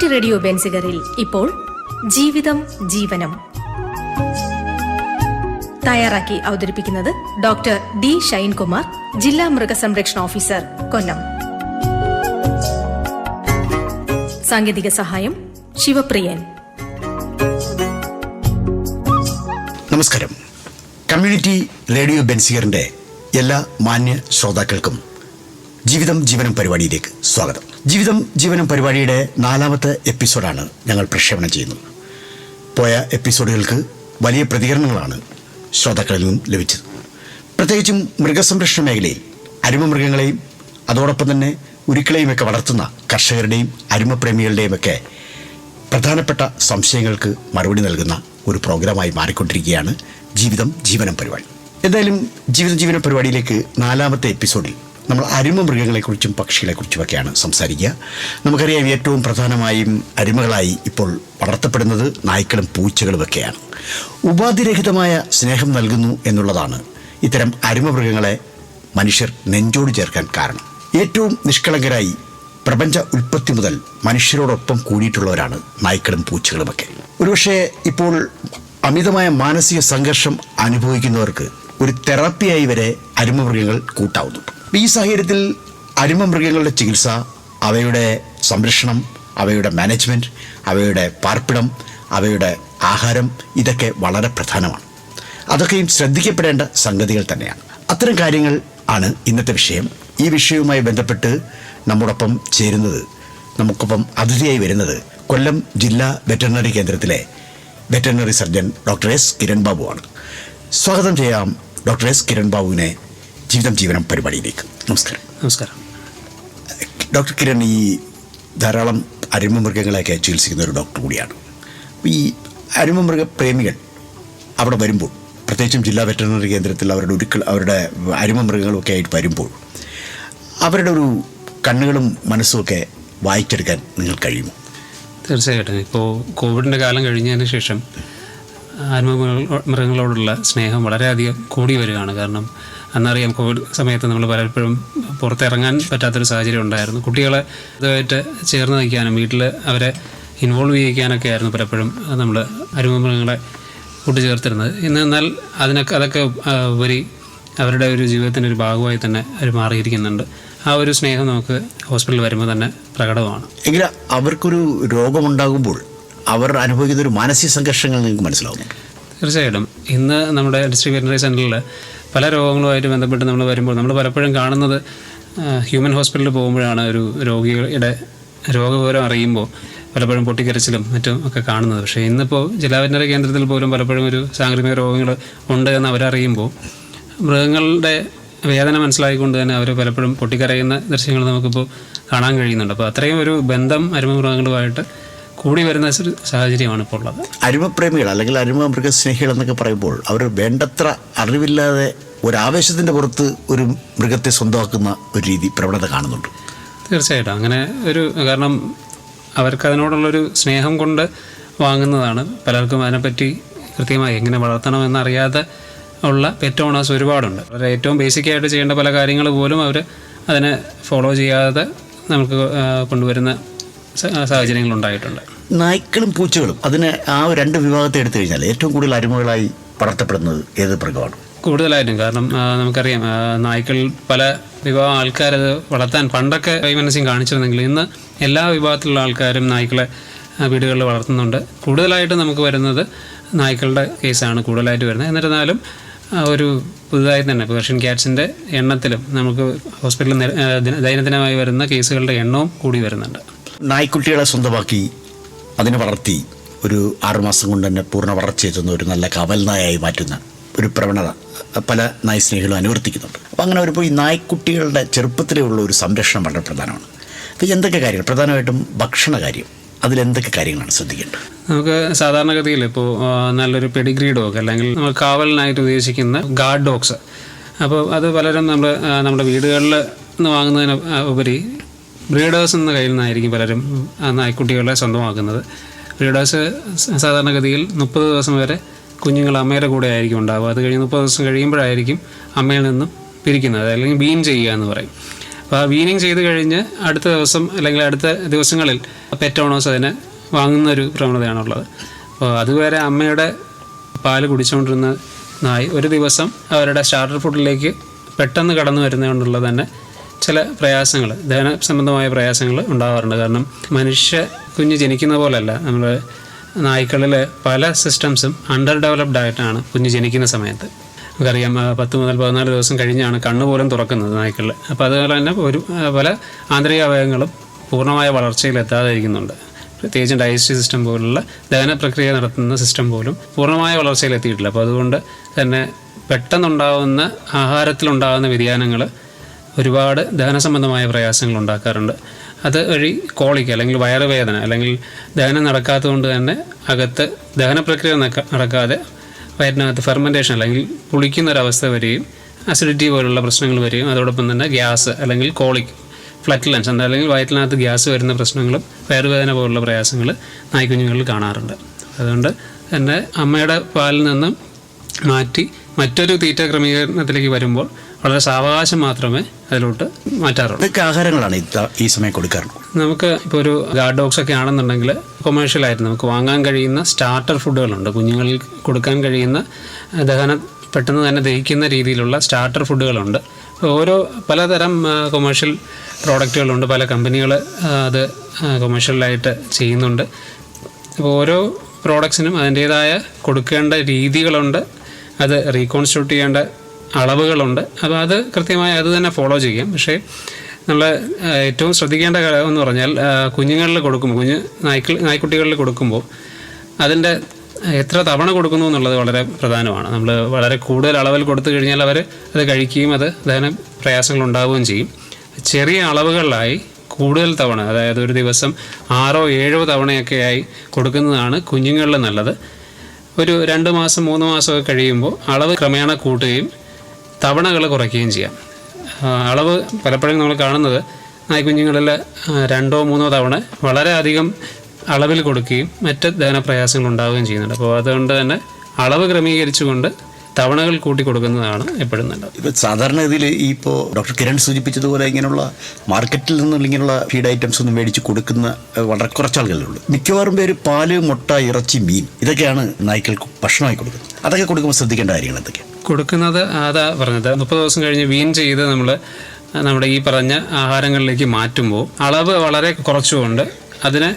Community radio ബെൻസിഗറിൽ ഇപ്പോൾ ജീവിതം ജീവനം. തയ്യാറാക്കി അവതരിപ്പിക്കുന്നത് ഡോക്ടർ ഡി ഷൈൻകുമാർ ജില്ലാ മൃഗസംരക്ഷണ ഓഫീസർ കൊല്ലം സാങ്കേതിക സഹായം ശിവപ്രിയൻ. നമസ്കാരം. കമ്മ്യൂണിറ്റി റേഡിയോ ബെൻസിയറിന്റെ എല്ലാ മാന്യ ശ്രോതാക്കൾക്കും ജീവിതം ജീവനം പരിപാടിയിലേക്ക് സ്വാഗതം. ജീവിതം ജീവനം പരിപാടിയുടെ നാലാമത്തെ എപ്പിസോഡാണ് ഞങ്ങൾ പ്രക്ഷേപണം ചെയ്യുന്നത്. പോയ എപ്പിസോഡുകൾക്ക് വലിയ പ്രതികരണങ്ങളാണ് ശ്രോതാക്കളിൽ നിന്നും ലഭിച്ചത്. പ്രത്യേകിച്ചും മൃഗസംരക്ഷണ മേഖലയിൽ അരുമമൃഗങ്ങളെയും അതോടൊപ്പം തന്നെ ഉരുക്കളെയുമൊക്കെ വളർത്തുന്ന കർഷകരുടെയും അരുമപ്രേമികളുടെയുമൊക്കെ പ്രധാനപ്പെട്ട സംശയങ്ങൾക്ക് മറുപടി നൽകുന്ന ഒരു പ്രോഗ്രാമായി മാറിക്കൊണ്ടിരിക്കുകയാണ് ജീവിതം ജീവനം പരിപാടി. എന്തായാലും ജീവിതം ജീവന പരിപാടിയിലേക്ക് നാലാമത്തെ എപ്പിസോഡിൽ നമ്മൾ അരുമ മൃഗങ്ങളെക്കുറിച്ചും പക്ഷികളെക്കുറിച്ചുമൊക്കെയാണ് സംസാരിക്കുക. നമുക്കറിയാം ഏറ്റവും പ്രധാനമായും അരുമകളായി ഇപ്പോൾ വളർത്തപ്പെടുന്നത് നായ്ക്കളും പൂച്ചകളും ഒക്കെയാണ് ഉപാധിരഹിതമായ സ്നേഹം നൽകുന്നു എന്നുള്ളതാണ് ഇത്തരം അരുമ മൃഗങ്ങളെ മനുഷ്യർ നെഞ്ചോട് ചേർക്കാൻ കാരണം. ഏറ്റവും നിഷ്കളങ്കരായി പ്രപഞ്ച ഉൽപ്പത്തി മുതൽ മനുഷ്യരോടൊപ്പം കൂടിയിട്ടുള്ളവരാണ് നായ്ക്കളും പൂച്ചകളുമൊക്കെ. ഒരുപക്ഷെ ഇപ്പോൾ അമിതമായ മാനസിക സംഘർഷം അനുഭവിക്കുന്നവർക്ക് ഒരു തെറാപ്പിയായി വരെ അരുമമൃഗങ്ങൾ കൂട്ടാവുന്നുണ്ട്. ഈ സാഹചര്യത്തിൽ അരുമമൃഗങ്ങളുടെ ചികിത്സ അവയുടെ സംരക്ഷണം അവയുടെ മാനേജ്മെന്റ് അവയുടെ പാർപ്പിടം അവയുടെ ആഹാരം ഇതൊക്കെ വളരെ പ്രധാനമാണ്. അതൊക്കെയും ശ്രദ്ധിക്കപ്പെടേണ്ട സംഗതികൾ തന്നെയാണ്. അത്തരം കാര്യങ്ങൾ ആണ് ഇന്നത്തെ വിഷയം. ഈ വിഷയവുമായി ബന്ധപ്പെട്ട് നമ്മോടൊപ്പം ചേരുന്നത് നമുക്കൊപ്പം അതിഥിയായി വരുന്നത് കൊല്ലം ജില്ലാ വെറ്ററിനറി കേന്ദ്രത്തിലെ veterinary surgeon doctor S. Kiran ബാബുവാണ്. സ്വാഗതം ചെയ്യാം ഡോക്ടർ എസ്. കിരൺ ബാബുവിനെ ജീവിതം ജീവനം പരിപാടിയിലേക്ക്. നമസ്കാരം. നമസ്കാരം. ഡോക്ടർ കിരൺ ഈ ധാരാളം അരുമമൃഗങ്ങളെയൊക്കെ ചികിത്സിക്കുന്ന ഒരു ഡോക്ടർ കൂടിയാണ്. ഈ അരുമമൃഗ പ്രേമികൾ അവിടെ വരുമ്പോൾ പ്രത്യേകിച്ചും ജില്ലാ വെറ്ററിനറി കേന്ദ്രത്തിൽ അവരുടെ ഒരുക്കൾ അവരുടെ അരുമമൃഗങ്ങളൊക്കെ ആയിട്ട് വരുമ്പോൾ അവരുടെ ഒരു കണ്ണുകളും മനസ്സുമൊക്കെ വായിച്ചെടുക്കാൻ നിങ്ങൾ കഴിയുമോ? തീർച്ചയായിട്ടും. ഇപ്പോൾ കോവിഡിന്റെ കാലം കഴിഞ്ഞതിന് ശേഷം ആത്മ മൃഗങ്ങളോടുള്ള സ്നേഹം വളരെയധികം കൂടി വരികയാണ്. കാരണം അന്നറിയാം കോവിഡ് സമയത്ത് നമ്മൾ പലപ്പോഴും പുറത്തിറങ്ങാൻ പറ്റാത്തൊരു സാഹചര്യം ഉണ്ടായിരുന്നു. കുട്ടികളെ ഇതുമായിട്ട് ചേർന്ന് നിൽക്കാനും വീട്ടിൽ അവരെ ഇൻവോൾവ് ചെയ്യിക്കാനൊക്കെ ആയിരുന്നു പലപ്പോഴും നമ്മൾ അരുമൃഗങ്ങളെ കൂട്ടിച്ചേർത്തിരുന്നത്. ഇന്ന് എന്നാൽ അതിനൊക്കെ അതൊക്കെ ഉപരി അവരുടെ ഒരു ജീവിതത്തിന്റെ ഒരു ഭാഗമായി തന്നെ അവർ മാറിയിരിക്കുന്നുണ്ട്. ആ ഒരു സ്നേഹം നമുക്ക് ഹോസ്പിറ്റലിൽ വരുമ്പോൾ തന്നെ പ്രകടമാണ്. എങ്കിലും അവർക്കൊരു രോഗമുണ്ടാകുമ്പോൾ അവർ അനുഭവിക്കുന്ന ഒരു മാനസിക സംഘർഷങ്ങൾ നിങ്ങൾക്ക് മനസ്സിലാവും തീർച്ചയായിട്ടും. ഇന്ന് നമ്മുടെ ഡിസ്ട്രിക്ട് വെറ്ററിനറി സെന്ററിൽ പല രോഗങ്ങളുമായിട്ട് ബന്ധപ്പെട്ട് നമ്മൾ വരുമ്പോൾ നമ്മൾ പലപ്പോഴും കാണുന്നത് ഹ്യൂമൻ ഹോസ്പിറ്റലിൽ പോകുമ്പോഴാണ് ഒരു രോഗികളുടെ രോഗവിവരം അറിയുമ്പോൾ പലപ്പോഴും പൊട്ടിക്കരച്ചിലും മറ്റും ഒക്കെ കാണുന്നത്. പക്ഷേ ഇന്നിപ്പോൾ ജില്ലാ വെറ്റിനറി കേന്ദ്രത്തിൽ പോലും പലപ്പോഴും ഒരു സാംക്രമിക രോഗങ്ങൾ ഉണ്ട് എന്ന് അവരറിയുമ്പോൾ മൃഗങ്ങളുടെ വേദന മനസ്സിലാക്കിക്കൊണ്ട് തന്നെ അവർ പലപ്പോഴും പൊട്ടിക്കരയുന്ന ദൃശ്യങ്ങൾ നമുക്കിപ്പോൾ കാണാൻ കഴിയുന്നുണ്ട്. അപ്പോൾ അത്രയും ഒരു ബന്ധം അരുമ മൃഗങ്ങളുമായിട്ട് കൂടി വരുന്ന ഒരു സാഹചര്യമാണ് ഇപ്പോൾ ഉള്ളത്. അരുമപ്രേമികൾ അല്ലെങ്കിൽ അരുമ മൃഗസ്നേഹികൾ എന്നൊക്കെ പറയുമ്പോൾ അവർ വേണ്ടത്ര അറിവില്ലാതെ ഒരു ആവേശത്തിന്റെ പുറത്ത് ഒരു മൃഗത്തെ സ്വന്തമാക്കുന്ന ഒരു രീതി പ്രവണത കാണുന്നുണ്ട്. തീർച്ചയായിട്ടും. അങ്ങനെ ഒരു കാരണം അവർക്ക് അതിനോടുള്ളൊരു സ്നേഹം കൊണ്ട് വാങ്ങുന്നതാണ്. പലർക്കും അതിനെപ്പറ്റി കൃത്യമായി എങ്ങനെ വളർത്തണമെന്നറിയാതെ ഉള്ള പെറ്റ് ഓണേഴ്സ് ഒരുപാടുണ്ട്. അവർ ഏറ്റവും ബേസിക് ആയിട്ട് ചെയ്യേണ്ട പല കാര്യങ്ങൾ പോലും അവർ അതിനെ ഫോളോ ചെയ്യാതെ നമുക്ക് കൊണ്ടുവരുന്ന സാഹചര്യങ്ങൾ ഉണ്ടായിട്ടുണ്ട് നായ്ക്കളും പൂച്ചകളും അതിന് ആ രണ്ട് വിഭാഗത്തെ എടുത്തു കഴിഞ്ഞാൽ ഏറ്റവും കൂടുതൽ അരുമകളായി വളർത്തപ്പെടുന്നത് ഏത് മൃഗമാണ്? കൂടുതലായിട്ടും കാരണം നമുക്കറിയാം നായ്ക്കൾ പല വിഭാഗം ആൾക്കാരത് വളർത്താൻ പണ്ടൊക്കെ വൈമനസ്യം കാണിച്ചിരുന്നെങ്കിൽ ഇന്ന് എല്ലാ വിഭാഗത്തിലുള്ള ആൾക്കാരും നായ്ക്കളെ വീടുകളിൽ വളർത്തുന്നുണ്ട്. കൂടുതലായിട്ട് നമുക്ക് വരുന്നത് നായ്ക്കളുടെ കേസാണ് കൂടുതലായിട്ട് വരുന്നത്. എന്നിരുന്നാലും ഒരു പുതുതായി തന്നെ പേർഷ്യൻ ക്യാറ്റ്സിന്റെ എണ്ണത്തിലും നമുക്ക് ഹോസ്പിറ്റലിൽ ദൈനംദിനമായി വരുന്ന കേസുകളുടെ എണ്ണവും കൂടി വരുന്നുണ്ട്. നായ്ക്കുട്ടികളെ സ്വന്തമാക്കി അതിനെ വളർത്തി ഒരു ആറുമാസം കൊണ്ട് തന്നെ പൂർണ വളർച്ചയെത്തുന്ന ഒരു നല്ല കവൽ നായായി മാറ്റുന്ന ഒരു പ്രവണത പല നായ് സ്നേഹികളും അനുവർത്തിക്കുന്നുണ്ട്. അപ്പോൾ അങ്ങനെ വരുമ്പോൾ ഈ നായ്ക്കുട്ടികളുടെ ചെറുപ്പത്തിലേ ഉള്ള ഒരു സംരക്ഷണം വളരെ പ്രധാനമാണ്. അപ്പോൾ എന്തൊക്കെ കാര്യങ്ങൾ? പ്രധാനമായിട്ടും ഭക്ഷണ കാര്യം. അതിലെന്തൊക്കെ കാര്യങ്ങളാണ് ശ്രദ്ധിക്കേണ്ടത്? നമുക്ക് സാധാരണഗതിയിൽ ഇപ്പോൾ നല്ലൊരു പെഡിഗ്രി ഡോഗ് അല്ലെങ്കിൽ നമ്മൾ കാവലിനായിട്ട് ഉദ്ദേശിക്കുന്ന ഗാർഡ് ഡോഗ്സ്. അപ്പോൾ അത് പലരും നമ്മൾ നമ്മുടെ വീടുകളിൽ നിന്ന് വാങ്ങുന്നതിന് ഉപരി ബ്രീഡേഴ്സ് എന്ന കയ്യിൽ നിന്നായിരിക്കും പലരും ആ നായ്ക്കുട്ടികളെ സ്വന്തമാക്കുന്നത്. ബ്രീഡേഴ്സ് സാധാരണഗതിയിൽ മുപ്പത് ദിവസം വരെ കുഞ്ഞുങ്ങൾ അമ്മയുടെ കൂടെ ആയിരിക്കും ഉണ്ടാവുക. അത് കഴിഞ്ഞ് മുപ്പത് ദിവസം കഴിയുമ്പോഴായിരിക്കും അമ്മയിൽ നിന്നും പിരിക്കുന്നത് അല്ലെങ്കിൽ വീൻ ചെയ്യുക എന്ന് പറയും. അപ്പോൾ ആ വീനിങ് ചെയ്ത് കഴിഞ്ഞ് അടുത്ത ദിവസം അല്ലെങ്കിൽ അടുത്ത ദിവസങ്ങളിൽ പെറ്റോണോസ് അതിനെ വാങ്ങുന്ന ഒരു പ്രവണതയാണുള്ളത്. അപ്പോൾ അതുവരെ അമ്മയുടെ പാൽ കുടിച്ചുകൊണ്ടിരുന്ന നായി ഒരു ദിവസം അവരുടെ സ്റ്റാർട്ടർ ഫുഡിലേക്ക് പെട്ടെന്ന് കടന്നു വരുന്നതുകൊണ്ടുള്ള തന്നെ ചില പ്രയാസങ്ങൾ ദഹന സംബന്ധമായ പ്രയാസങ്ങൾ ഉണ്ടാവാറുണ്ട്. കാരണം മനുഷ്യ കുഞ്ഞ് ജനിക്കുന്ന പോലല്ല നമ്മൾ നായ്ക്കളിൽ പല സിസ്റ്റംസും അണ്ടർ ഡെവലപ്ഡ് ആയിട്ടാണ് കുഞ്ഞ് ജനിക്കുന്ന സമയത്ത്. നമുക്കറിയാം പത്ത് മുതൽ പതിനാല് ദിവസം കഴിഞ്ഞാണ് കണ്ണ് പോലും തുറക്കുന്നത് നായ്ക്കളിൽ അപ്പോൾ അതുപോലെ തന്നെ ഒരു പല ആന്തരിക അവയവങ്ങളും പൂർണമായ വളർച്ചയിലെത്താതെ ഇരിക്കുന്നുണ്ട് പ്രത്യേകിച്ചും ഡയജസ്റ്റീവ് സിസ്റ്റം പോലുള്ള ദഹന പ്രക്രിയ നടത്തുന്ന സിസ്റ്റം പോലും പൂർണമായ വളർച്ചയിലെത്തിയിട്ടില്ല അപ്പോൾ അതുകൊണ്ട് തന്നെ പെട്ടെന്നുണ്ടാകുന്ന ആഹാരത്തിലുണ്ടാകുന്ന വ്യതിയാനങ്ങൾ ഒരുപാട് ദഹന സംബന്ധമായ പ്രയാസങ്ങൾ ഉണ്ടാക്കാറുണ്ട്. അത് വഴി കോളിക്ക് അല്ലെങ്കിൽ വയറുവേദന അല്ലെങ്കിൽ ദഹനം നടക്കാത്തതുകൊണ്ട് തന്നെ അകത്ത് ദഹന പ്രക്രിയ നടക്കാതെ വയറ്റിനകത്ത് ഫെർമെന്റേഷൻ അല്ലെങ്കിൽ പുളിക്കുന്ന ഒരവസ്ഥ വരികയും അസിഡിറ്റി പോലുള്ള പ്രശ്നങ്ങൾ വരികയും അതോടൊപ്പം തന്നെ ഗ്യാസ് അല്ലെങ്കിൽ കോളിക് ഫ്ലറ്റിലൻസ് അല്ലെങ്കിൽ വയറ്റിനകത്ത് ഗ്യാസ് വരുന്ന പ്രശ്നങ്ങളും വയറുവേദന പോലുള്ള പ്രയാസങ്ങൾ നായ്ക്കുഞ്ഞുങ്ങളിൽ കാണാറുണ്ട്. അതുകൊണ്ട് തന്നെ അമ്മയുടെ പാലിൽ നിന്നും മാറ്റി മറ്റൊരു തീറ്റ ക്രമീകരണത്തിലേക്ക് വരുമ്പോൾ വളരെ സാവകാശം മാത്രമേ അതിലോട്ട് മാറ്റാറുള്ളൂ. ഇതൊക്കെ ആഹാരങ്ങളാണ് ഈ സമയം കൊടുക്കാറുള്ളത് നമുക്ക് ഇപ്പോൾ ഒരു ഗാർഡ് ഡോഗ്സ് ഒക്കെ ആണെന്നുണ്ടെങ്കിൽ കൊമേഴ്ഷ്യലായിട്ട് നമുക്ക് വാങ്ങാൻ കഴിയുന്ന സ്റ്റാർട്ടർ ഫുഡുകളുണ്ട് കുഞ്ഞുങ്ങളിൽ കൊടുക്കാൻ കഴിയുന്ന ദഹന പെട്ടെന്ന് തന്നെ ദഹിക്കുന്ന രീതിയിലുള്ള സ്റ്റാർട്ടർ ഫുഡുകളുണ്ട് ഓരോ പലതരം കൊമേഴ്ഷ്യൽ പ്രോഡക്റ്റുകളുണ്ട് പല കമ്പനികൾ അത് കൊമേഴ്ഷ്യലായിട്ട് ചെയ്യുന്നുണ്ട്. അപ്പോൾ ഓരോ പ്രോഡക്ട്സിനും അതിന്റേതായ കൊടുക്കേണ്ട രീതികളുണ്ട്. അത് റീകോൺസ്റ്റിറ്റ്യൂട്ട് ചെയ്യേണ്ട അളവുകളുണ്ട്. അപ്പോൾ അത് കൃത്യമായി അത് തന്നെ ഫോളോ ചെയ്യാം. പക്ഷേ നമ്മൾ ഏറ്റവും ശ്രദ്ധിക്കേണ്ട കാര്യം എന്ന് പറഞ്ഞാൽ കുഞ്ഞുങ്ങളിൽ കൊടുക്കുമ്പോൾ കുഞ്ഞ് നായ്ക്കൾ നായ്ക്കുട്ടികളിൽ കൊടുക്കുമ്പോൾ അതിന്റെ എത്ര തവണ കൊടുക്കുന്നു എന്നുള്ളത് വളരെ പ്രധാനമാണ്. നമ്മൾ വളരെ കൂടുതൽ അളവിൽ കൊടുത്തു കഴിഞ്ഞാൽ അവർ അത് കഴിക്കുകയും അത് ദഹന പ്രയാസങ്ങൾ ഉണ്ടാവുകയും ചെയ്യും. ചെറിയ അളവുകളിലായി കൂടുതൽ തവണ അതായത് ഒരു ദിവസം ആറോ ഏഴോ തവണയൊക്കെയായി കൊടുക്കുന്നതാണ് കുഞ്ഞുങ്ങളിൽ നല്ലത്. ഒരു രണ്ട് മാസം മൂന്ന് മാസമൊക്കെ കഴിയുമ്പോൾ അളവ് ക്രമേണ കൂട്ടുകയും തവണകൾ കുറയ്ക്കുകയും ചെയ്യാം. അളവ് പലപ്പോഴും നമ്മൾ കാണുന്നത് നായ്ക്കുഞ്ഞുങ്ങളിൽ രണ്ടോ മൂന്നോ തവണ വളരെയധികം അളവിൽ കൊടുക്കുകയും മറ്റ് ദഹനപ്രയാസങ്ങൾ ഉണ്ടാവുകയും ചെയ്യുന്നുണ്ട്. അപ്പോൾ അതുകൊണ്ട് തന്നെ അളവ് ക്രമീകരിച്ചുകൊണ്ട് തവണകൾ കൂട്ടി കൊടുക്കുന്നതാണ് എപ്പോഴും നല്ലത്. ഇപ്പോൾ സാധാരണ ഈ ഇപ്പോൾ ഡോക്ടർ കിരൺ സൂചിപ്പിച്ചതുപോലെ ഇങ്ങനെയുള്ള മാർക്കറ്റിൽ നിന്നുള്ള ഇങ്ങനെയുള്ള ഫീഡ് ഐറ്റംസ് ഒന്നും മേടിച്ച് കൊടുക്കുന്ന വളരെ കുറച്ച് ആളുകളേ ഉള്ളൂ. മിക്കവാറും പേര് പാൽ മുട്ട ഇറച്ചി മീൻ ഇതൊക്കെയാണ് നായ്ക്കൾക്ക് ഭക്ഷണമായി കൊടുക്കുന്നത്. അതൊക്കെ കൊടുക്കുമ്പോൾ ശ്രദ്ധിക്കേണ്ട കാര്യങ്ങൾ എന്തൊക്കെയാണ്? കൊടുക്കുന്നത് അതാ പറഞ്ഞത്. മുപ്പത് ദിവസം കഴിഞ്ഞ് വീൻ ചെയ്ത് നമ്മൾ നമ്മുടെ ഈ പറഞ്ഞ ആഹാരങ്ങളിലേക്ക് മാറ്റുമ്പോൾ അളവ് വളരെ കുറച്ചുകൊണ്ട് അതിന്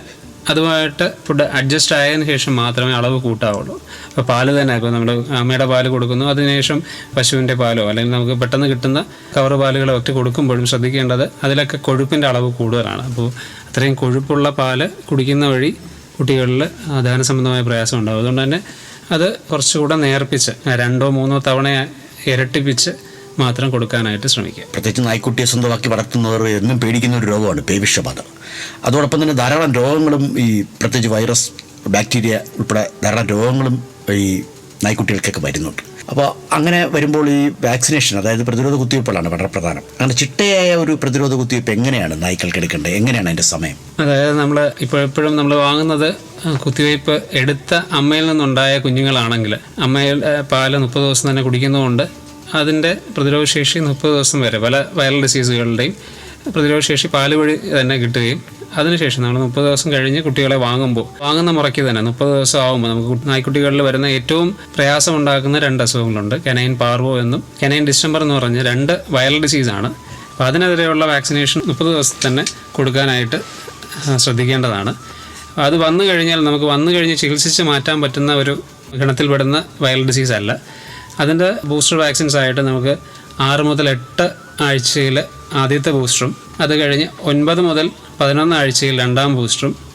അതുമായിട്ട് ഫുഡ് അഡ്ജസ്റ്റ് ആയതിന് ശേഷം മാത്രമേ അളവ് കൂട്ടാവുള്ളൂ. അപ്പോൾ പാൽ തന്നെ ഇപ്പോൾ നമ്മൾ അമ്മയുടെ പാൽ കൊടുക്കുന്നു. അതിനുശേഷം പശുവിന്റെ പാലോ അല്ലെങ്കിൽ നമുക്ക് പെട്ടെന്ന് കിട്ടുന്ന കവർ പാലുകളോ ഒക്കെ കൊടുക്കുമ്പോഴും ശ്രദ്ധിക്കേണ്ടത് അതിലൊക്കെ കൊഴുപ്പിന്റെ അളവ് കൂടുതലാണ്. അപ്പോൾ അത്രയും കൊഴുപ്പുള്ള പാൽ കുടിക്കുന്ന വഴി കുട്ടികളിൽ ദഹന സംബന്ധമായ പ്രയാസം ഉണ്ടാകും അതുകൊണ്ട് തന്നെ അത് കുറച്ചുകൂടെ നേർപ്പിച്ച് രണ്ടോ മൂന്നോ തവണ ഇരട്ടിപ്പിച്ച് മാത്രം കൊടുക്കാനായിട്ട് ശ്രമിക്കുക. പ്രത്യേകിച്ച് നായ്ക്കുട്ടിയെ സ്വന്തമാക്കി വളർത്തുന്നവർ എന്നും പേടിക്കുന്ന ഒരു രോഗമാണ് പേവിഷബാധ. അതോടൊപ്പം തന്നെ ധാരാളം രോഗങ്ങളും ഈ പ്രത്യേകിച്ച് വൈറസ് ബാക്ടീരിയ ഉൾപ്പെടെ ധാരാളം രോഗങ്ങളും ഈ നായ്ക്കുട്ടികൾക്കൊക്കെ വരുന്നുണ്ട്. അപ്പോൾ അങ്ങനെ വരുമ്പോൾ ഈ വാക്സിനേഷൻ അതായത് പ്രതിരോധ കുത്തിവയ്പ്പുകളാണ് വളരെ പ്രധാനം. അങ്ങനെ ചിട്ടയായ ഒരു പ്രതിരോധ കുത്തിവയ്പ്പ് എങ്ങനെയാണ് നായ്ക്കൾക്ക് എടുക്കേണ്ടത്? എങ്ങനെയാണ് അതിന്റെ സമയം? അതായത് നമ്മൾ ഇപ്പോൾ എപ്പോഴും നമ്മൾ വാങ്ങുന്നത് കുത്തിവയ്പ്പ് എടുത്ത അമ്മയിൽ നിന്നുണ്ടായ കുഞ്ഞുങ്ങളാണെങ്കിൽ അമ്മയിൽ പാൽ മുപ്പത് ദിവസം തന്നെ കുടിക്കുന്നതുകൊണ്ട് അതിന്റെ പ്രതിരോധശേഷി മുപ്പത് ദിവസം വരെ പല വൈറൽ ഡിസീസുകളുടെയും പ്രതിരോധശേഷി പാൽ വഴി തന്നെ കിട്ടുകയും അതിനുശേഷം നമ്മൾ മുപ്പത് ദിവസം കഴിഞ്ഞ് കുട്ടികളെ വാങ്ങുമ്പോൾ വാങ്ങുന്ന മുറയ്ക്ക് തന്നെ മുപ്പത് ദിവസം ആകുമ്പോൾ നമുക്ക് നായ്ക്കുട്ടികളിൽ വരുന്ന ഏറ്റവും പ്രയാസമുണ്ടാക്കുന്ന രണ്ട് അസുഖങ്ങളുണ്ട്. കെനൈൻ പാർവോ എന്നും കെനൈൻ ഡിസ്റ്റംബർ എന്ന് പറഞ്ഞ രണ്ട് വൈറൽ ഡിസീസാണ് അപ്പോൾ അതിനെതിരെയുള്ള വാക്സിനേഷൻ മുപ്പത് ദിവസം തന്നെ കൊടുക്കാനായിട്ട് ശ്രദ്ധിക്കേണ്ടതാണ്. അത് വന്നു കഴിഞ്ഞാൽ നമുക്ക് വന്നു കഴിഞ്ഞ് ചികിത്സിച്ച് മാറ്റാൻ പറ്റുന്ന ഒരു ഗണത്തിൽപ്പെടുന്ന വൈറൽ ഡിസീസ് അല്ല. അതിന്റെ ബൂസ്റ്റർ വാക്സിൻസ് ആയിട്ട് നമുക്ക് ആറ് മുതൽ എട്ട് ആഴ്ചയിൽ ആദ്യത്തെ ബൂസ്റ്ററും. അത് കഴിഞ്ഞ് ഒൻപത് മുതൽ പതിനൊന്ന് ആഴ്ചയിൽ രണ്ടാം ബൂസ്റ്ററും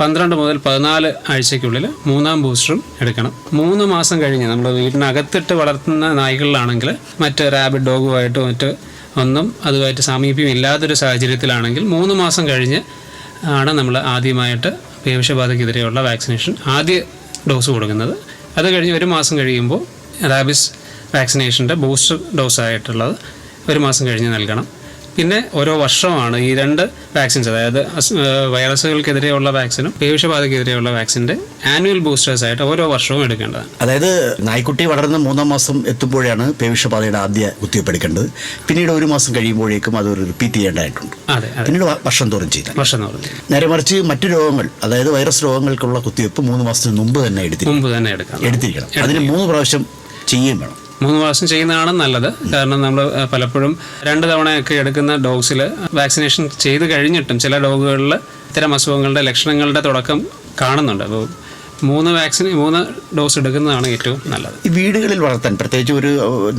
പന്ത്രണ്ട് മുതൽ പതിനാല് ആഴ്ചയ്ക്കുള്ളിൽ മൂന്നാം ബൂസ്റ്ററും എടുക്കണം. മൂന്ന് മാസം കഴിഞ്ഞ് നമ്മൾ വീടിനകത്തിട്ട് വളർത്തുന്ന നായ്കളിലാണെങ്കിൽ മറ്റ് റാബിഡ് ഡോഗുമായിട്ടോ മറ്റ് ഒന്നും അതുമായിട്ട് സാമീപ്യം ഇല്ലാത്തൊരു സാഹചര്യത്തിലാണെങ്കിൽ മൂന്ന് മാസം കഴിഞ്ഞ് ആണ് നമ്മൾ ആദ്യമായിട്ട് പേവിഷബാധയ്ക്കെതിരെയുള്ള വാക്സിനേഷൻ ആദ്യ ഡോസ് കൊടുക്കുന്നത്. അത് കഴിഞ്ഞ് ഒരു മാസം കഴിയുമ്പോൾ റാബിസ് വാക്സിനേഷന്റെ ബൂസ്റ്റർ ഡോസ് ആയിട്ടുള്ളത് ഒരു മാസം കഴിഞ്ഞ് നൽകണം. പിന്നെ ഓരോ വർഷമാണ് ഈ രണ്ട് വാക്സിൻസ് അതായത് വൈറസുകൾക്കെതിരെയുള്ള വാക്സിനും പേവിഷബാധയ്ക്കെതിരെയുള്ള വാക്സിന്റെ ആനുവൽ ബൂസ്റ്റേഴ്സ് ആയിട്ട് ഓരോ വർഷവും എടുക്കേണ്ടതാണ്. അതായത് നായ്ക്കുട്ടി വളർന്ന് മൂന്നാം മാസം എത്തുമ്പോഴാണ് പേവിഷബാധയുടെ ആദ്യ കുത്തിവെപ്പ് എടുക്കേണ്ടത് പിന്നീട് ഒരു മാസം കഴിയുമ്പോഴേക്കും അത് റിപ്പീറ്റ് ചെയ്യേണ്ടതായിട്ടുണ്ട്. അതെ പിന്നീട് വർഷം തോറും ചെയ്താൽ. വർഷം തോറും നേരെ മറിച്ച് മറ്റു രോഗങ്ങൾ അതായത് വൈറസ് രോഗങ്ങൾക്കുള്ള കുത്തിവെപ്പ് മൂന്ന് മാസത്തിന് മുമ്പ് തന്നെ എടുത്തിരിക്കണം. എടുത്തിരിക്കണം. അതിന് മൂന്ന് പ്രാവശ്യം ചെയ്യുകയും വേണം. മൂന്ന് പ്രാവശ്യം ചെയ്യുന്നതാണ് നല്ലത്. കാരണം നമ്മൾ പലപ്പോഴും രണ്ട് തവണയൊക്കെ എടുക്കുന്ന ഡോഗ്സിൽ വാക്സിനേഷൻ ചെയ്ത് കഴിഞ്ഞിട്ടും ചില ഡോഗുകളിൽ ഇത്തരം അസുഖങ്ങളുടെ ലക്ഷണങ്ങളുടെ തുടക്കം കാണുന്നുണ്ട്. അപ്പോൾ മൂന്ന് വാക്സിൻ മൂന്ന് ഡോസ് എടുക്കുന്നതാണ് ഏറ്റവും നല്ലത്. ഈ വീടുകളിൽ വളർത്താൻ പ്രത്യേകിച്ച് ഒരു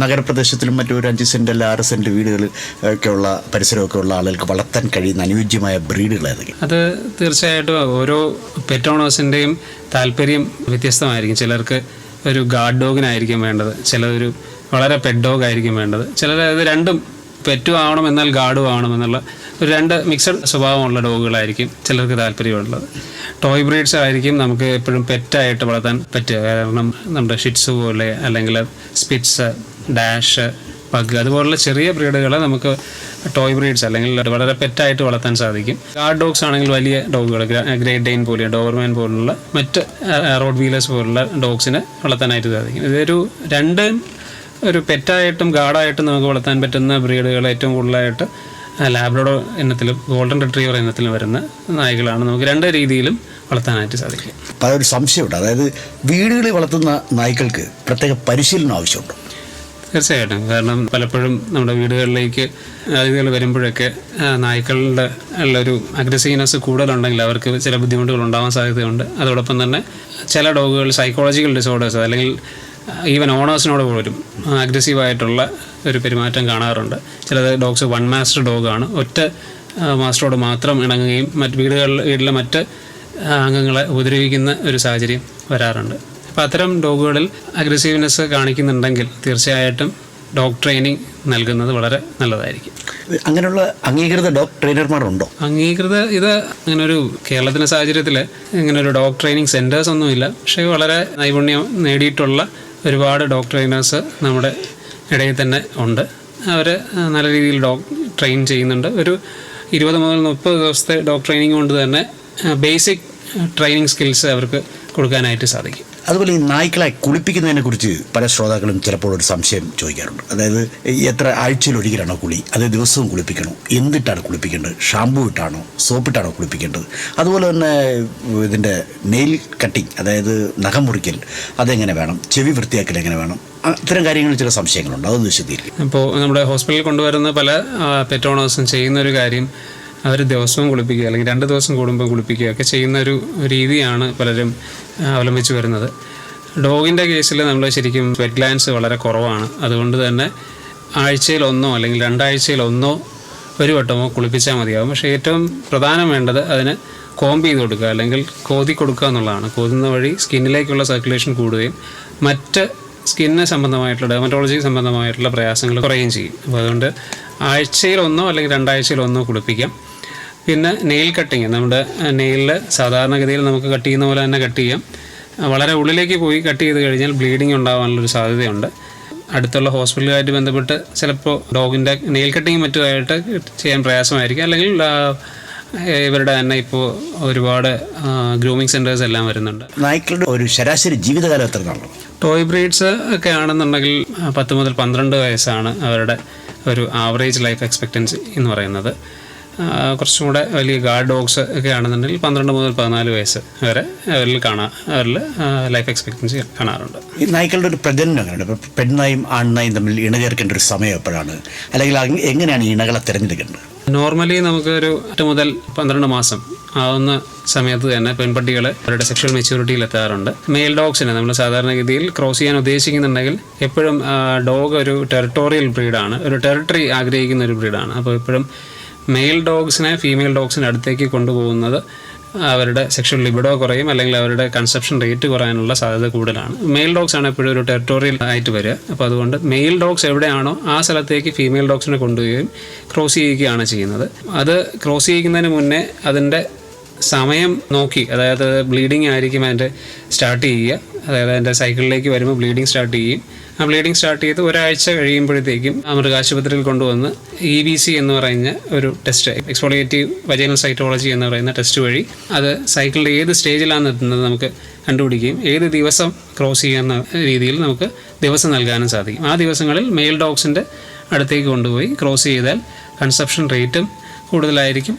നഗരപ്രദേശത്തിലും മറ്റു ഒരു അഞ്ച് സെന്റ് അല്ല ആറ് സെന്റ് വീടുകളിൽ ഒക്കെ ഉള്ള പരിസരമൊക്കെ ഉള്ള ആളുകൾക്ക് വളർത്താൻ കഴിയുന്ന അനുയോജ്യമായ ബ്രീഡുകൾ ഏതൊക്കെ അത് തീർച്ചയായിട്ടും ഓരോ പെറ്റോണേഴ്സിന്റെയും താല്പര്യം വ്യത്യസ്തമായിരിക്കും. ചിലർക്ക് ഒരു ഗാർഡ് ഡോഗിനായിരിക്കും വേണ്ടത്. ചിലതൊരു വളരെ പെഡ് ഡോഗ് ആയിരിക്കും വേണ്ടത്. ചിലർ അത് രണ്ടും പെറ്റും ആവണം എന്നാൽ ഗാർഡും ആവണം എന്നുള്ള ഒരു രണ്ട് മിക്സഡ് സ്വഭാവമുള്ള ഡോഗുകളായിരിക്കും ചിലർക്ക് താല്പര്യമുള്ളത്. ടോയ് ബ്രീഡ്സ് ആയിരിക്കും നമുക്ക് എപ്പോഴും പെറ്റായിട്ട് വളർത്താൻ പറ്റുക. കാരണം നമ്മുടെ ഷിറ്റ്സ് പോലെ അല്ലെങ്കിൽ സ്പിറ്റ്സ് ഡാഷ് പഗ് അതുപോലുള്ള ചെറിയ ബ്രീഡുകളെ നമുക്ക് ടോയ് ബ്രീഡ്സ് അല്ലെങ്കിൽ വളരെ പെറ്റായിട്ട് വളർത്താൻ സാധിക്കും. ഗാർഡ് ഡോഗ്സ് ആണെങ്കിൽ വലിയ ഡോഗുകൾ ഗ്രേറ്റ് ഡെയിൻ പോലെ ഡോവർമാൻ പോലുള്ള മറ്റ് റോഡ് വീലേഴ്സ് പോലുള്ള ഡോഗ്സിനെ വളർത്താനായിട്ട് സാധിക്കും. ഇതൊരു രണ്ട് ഒരു പെറ്റായിട്ടും ഗാർഡായിട്ടും നമുക്ക് വളർത്താൻ പറ്റുന്ന ബ്രീഡുകൾ ഏറ്റവും കൂടുതലായിട്ട് ലാബ്രഡോ ഇനത്തിലും ഗോൾഡൻ റിട്രീവർ ഇനത്തിലും വരുന്ന നായ്ക്കളാണ് നമുക്ക് രണ്ട് രീതിയിലും വളർത്താനായിട്ട് സാധിക്കും. പല ഒരു സംശയമുണ്ട്. അതായത് വീടുകളിൽ വളർത്തുന്ന നായ്ക്കൾക്ക് പ്രത്യേക പരിശീലനം ആവശ്യമുണ്ട്? തീർച്ചയായിട്ടും. കാരണം പലപ്പോഴും നമ്മുടെ വീടുകളിലേക്ക് അതിഥികൾ വരുമ്പോഴൊക്കെ നായ്ക്കളുടെ ഉള്ളൊരു അഗ്രസീവ്നെസ് കൂടുതലുണ്ടെങ്കിൽ അവർക്ക് ചില ബുദ്ധിമുട്ടുകൾ ഉണ്ടാവാൻ സാധ്യതയുണ്ട്. അതോടൊപ്പം തന്നെ ചില ഡോഗുകൾ സൈക്കോളജിക്കൽ ഡിസോർഡേഴ്സ് അല്ലെങ്കിൽ ഈവൻ ഓണേഴ്സിനോട് പോലും അഗ്രസീവായിട്ടുള്ള ഒരു പെരുമാറ്റം കാണാറുണ്ട്. ചിലത് ഡോഗ്സ് വൺ മാസ്റ്റർ ഡോഗാണ് ഒറ്റ മാസ്റ്ററോട് മാത്രം ഇണങ്ങുകയും മറ്റ് വീടുകളിൽ വീട്ടിലെ മറ്റ് അംഗങ്ങളെ ഉപദ്രവിക്കുന്ന ഒരു സാഹചര്യം വരാറുണ്ട്. അപ്പോൾ അത്തരം ഡോഗുകളിൽ അഗ്രസീവ്നെസ് കാണിക്കുന്നുണ്ടെങ്കിൽ തീർച്ചയായിട്ടും ഡോഗ് ട്രെയിനിങ് നൽകുന്നത് വളരെ നല്ലതായിരിക്കും. അങ്ങനെയുള്ള അംഗീകൃത ഡോഗ് ട്രെയിനർമാരുണ്ടോ അംഗീകൃത ഇത് അങ്ങനെ ഒരു കേരളത്തിന്റെ സാഹചര്യത്തിൽ ഇങ്ങനെ ഒരു ഡോഗ് ട്രെയിനിങ് സെന്റേഴ്സ് ഒന്നുമില്ല. പക്ഷേ വളരെ നൈപുണ്യം നേടിയിട്ടുള്ള ഒരുപാട് ഡോഗ് ട്രെയിനേഴ്സ് നമ്മുടെ ഇടയിൽ തന്നെ ഉണ്ട്. അവർ നല്ല രീതിയിൽ ഡോഗ് ട്രെയിൻ ചെയ്യുന്നുണ്ട്. ഒരു ഇരുപത് മുതൽ മുപ്പത് ദിവസത്തെ ഡോഗ് ട്രെയിനിങ് കൊണ്ട് തന്നെ ബേസിക് ട്രെയിനിങ് സ്കിൽസ് അവർക്ക് കൊടുക്കാനായിട്ട് സാധിക്കും. അതുപോലെ ഈ നായ്ക്കളെ കുളിപ്പിക്കുന്നതിനെ കുറിച്ച് പല ശ്രോതാക്കളും ചിലപ്പോൾ ഒരു സംശയം ചോദിക്കാറുണ്ട്. അതായത് എത്ര ആഴ്ചയിൽ ഒരിക്കലാണോ കുളി? അത് ദിവസവും കുളിപ്പിക്കണോ? എന്തിട്ടാണ് കുളിപ്പിക്കേണ്ടത്? ഷാമ്പൂ ഇട്ടാണോ? സോപ്പിട്ടാണോ കുളിപ്പിക്കേണ്ടത്? അതുപോലെ തന്നെ ഇതിന്റെ നെയിൽ കട്ടിങ് അതായത് നഖം മുറിക്കൽ അതെങ്ങനെ വേണം? ചെവി വൃത്തിയാക്കൽ എങ്ങനെ വേണം? ഇത്തരം കാര്യങ്ങളിൽ ചില സംശയങ്ങളുണ്ട്. അതൊന്ന് വിശദീകരിക്കും. ഇപ്പോൾ നമ്മുടെ ഹോസ്പിറ്റലിൽ കൊണ്ടുവരുന്ന പല പെറ്റോണേഴ്സും ചെയ്യുന്ന ഒരു കാര്യം അവർ ദിവസവും കുളിപ്പിക്കുക അല്ലെങ്കിൽ രണ്ട് ദിവസം കൂടുമ്പോൾ കുളിപ്പിക്കുക ഒക്കെ ചെയ്യുന്ന ഒരു രീതിയാണ് പലരും അവലംബിച്ചു വരുന്നത്. ഡോഗിന്റെ കേസിൽ നമ്മൾ ശരിക്കും വെറ്റ് ഗ്ലാൻസ് വളരെ കുറവാണ്. അതുകൊണ്ട് തന്നെ ആഴ്ചയിൽ ഒന്നോ അല്ലെങ്കിൽ രണ്ടാഴ്ചയിൽ ഒന്നോ ഒരു വട്ടമോ കുളിപ്പിച്ചാൽ മതിയാവും. പക്ഷേ ഏറ്റവും പ്രധാനം വേണ്ടത് അതിന് കോമ്പ് ചെയ്ത് കൊടുക്കുക അല്ലെങ്കിൽ കോതി കൊടുക്കുക എന്നുള്ളതാണ്. കോതുന്ന വഴി സ്കിന്നിലേക്കുള്ള സർക്കുലേഷൻ കൂടുകയും മറ്റ് സ്കിന്നിന് സംബന്ധമായിട്ടുള്ള ഡെർമറ്റോളജി സംബന്ധമായിട്ടുള്ള പ്രയാസങ്ങൾ കുറയുകയും ചെയ്യും. അപ്പോൾ അതുകൊണ്ട് ആഴ്ചയിൽ ഒന്നോ അല്ലെങ്കിൽ രണ്ടാഴ്ചയിൽ ഒന്നോ കുളിപ്പിക്കാം. പിന്നെ നെയിൽ കട്ടിങ് നമ്മുടെ നെയിലിൽ സാധാരണഗതിയിൽ നമുക്ക് കട്ട് ചെയ്യുന്ന പോലെ തന്നെ കട്ട് ചെയ്യാം. വളരെ ഉള്ളിലേക്ക് പോയി കട്ട് ചെയ്ത് കഴിഞ്ഞാൽ ബ്ലീഡിങ് ഉണ്ടാകാനുള്ളൊരു സാധ്യതയുണ്ട്. അടുത്തുള്ള ഹോസ്പിറ്റലുമായിട്ട് ബന്ധപ്പെട്ട് ചിലപ്പോൾ ഡോഗിന്റെ നെയിൽ കട്ടിങ് മറ്റുമായിട്ട് ചെയ്യാൻ പ്രയാസമായിരിക്കും. അല്ലെങ്കിൽ ഇവരുടെ തന്നെ ഇപ്പോൾ ഒരുപാട് ഗ്രൂമിങ് സെന്റേഴ്സ് എല്ലാം വരുന്നുണ്ട്. നായ്ക്കളുടെ ഒരു ശരാശരി ജീവിതകാലം എത്ര ടോയ് ബ്രീഡ്സ് ഒക്കെ ആണെന്നുണ്ടെങ്കിൽ പത്ത് മുതൽ പന്ത്രണ്ട് വയസ്സാണ് അവരുടെ ഒരു ആവറേജ് ലൈഫ് എക്സ്പെക്റ്റൻസി എന്ന് പറയുന്നത്. കുറച്ചും കൂടെ വലിയ ഗാർഡ് ഡോഗ്സ് ഒക്കെ ആണെന്നുണ്ടെങ്കിൽ പന്ത്രണ്ട് മുതൽ പതിനാല് വയസ്സ് വരെ അവരിൽ കാണാം അവരിൽ ലൈഫ് എക്സ്പെക്ടൻസി കാണാറുണ്ട്. ഈ നായ്ക്കളുടെ ഒരു പ്രജനനം ഇപ്പോൾ പെണ്ണായും ആണ്ണായും തമ്മിൽ ഇണചേർക്കേണ്ട ഒരു സമയം എപ്പോഴാണ്? അല്ലെങ്കിൽ എങ്ങനെയാണ് ഈ ഇണകളെ തിരഞ്ഞെടുക്കേണ്ടത്? നോർമലി നമുക്ക് ഒരു എട്ട് മുതൽ പന്ത്രണ്ട് മാസം ആവുന്ന സമയത്ത് തന്നെ പെൺപട്ടികൾ അവരുടെ സെക്ഷൽ മെച്യൂരിറ്റിയിൽ എത്താറുണ്ട്. മെയിൽ ഡോഗ്സിനെ നമ്മൾ സാധാരണഗതിയിൽ ക്രോസ് ചെയ്യാൻ ഉദ്ദേശിക്കുന്നുണ്ടെങ്കിൽ എപ്പോഴും ഡോഗ് ഒരു ടെറിട്ടോറിയൽ ബ്രീഡാണ് ഒരു ടെറിട്ടറി ആഗ്രഹിക്കുന്ന ഒരു ബ്രീഡാണ് അപ്പോൾ എപ്പോഴും മെയിൽ ഡോഗ്സിനെ ഫീമെയിൽ ഡോഗ്സിന് അടുത്തേക്ക് കൊണ്ടുപോകുന്നത് അവരുടെ സെക്ഷൽ ലിബിഡോ കുറയും അല്ലെങ്കിൽ അവരുടെ കൺസെപ്ഷൻ റേറ്റ് കുറയാനുള്ള സാധ്യത കൂടുതലാണ്. മെയിൽ ഡോഗ്സ് ആണ് എപ്പോഴും ഒരു ടെറിട്ടോറിയൽ ആയിട്ട് വരിക. അപ്പോൾ അതുകൊണ്ട് മെയിൽ ഡോഗ്സ് എവിടെയാണോ ആ സ്ഥലത്തേക്ക് ഫീമെയിൽ ഡോഗ്സിനെ കൊണ്ടുപോവുകയും ക്രോസ് ചെയ്യുകയാണ് ചെയ്യുന്നത്. അത് ക്രോസ് ചെയ്യുന്നതിന് മുന്നേ അതിന്റെ സമയം നോക്കി അതായത് ബ്ലീഡിങ് ആയിരിക്കും അതിന്റെ സ്റ്റാർട്ട് ചെയ്യുക. അതായത് അതിന്റെ സൈക്കിളിലേക്ക് വരുമ്പോൾ ബ്ലീഡിങ് സ്റ്റാർട്ട് ചെയ്യും ബ്ലീഡിങ് സ്റ്റാർട്ട് ചെയ്ത് ഒരാഴ്ച കഴിയുമ്പോഴത്തേക്കും മൃഗാശുപത്രിയിൽ കൊണ്ടുവന്ന് ഇ ബി സി എന്ന് പറയുന്ന ഒരു ടെസ്റ്റ് എക്സ്പോളിയേറ്റീവ് വജൈനൽ സൈറ്റോളജി എന്ന് പറയുന്ന ടെസ്റ്റ് വഴി അത് സൈക്കിളിന്റെ ഏത് സ്റ്റേജിലാണ് എത്തുന്നത് നമുക്ക് കണ്ടുപിടിക്കുകയും ഏത് ദിവസം ക്രോസ് ചെയ്യുന്ന രീതിയിൽ നമുക്ക് ദിവസം നൽകാനും സാധിക്കും. ആ ദിവസങ്ങളിൽ മെയിൽ ഡോഗ്സിന്റെ അടുത്തേക്ക് കൊണ്ടുപോയി ക്രോസ് ചെയ്താൽ കൺസെപ്ഷൻ റേറ്റും കൂടുതലായിരിക്കും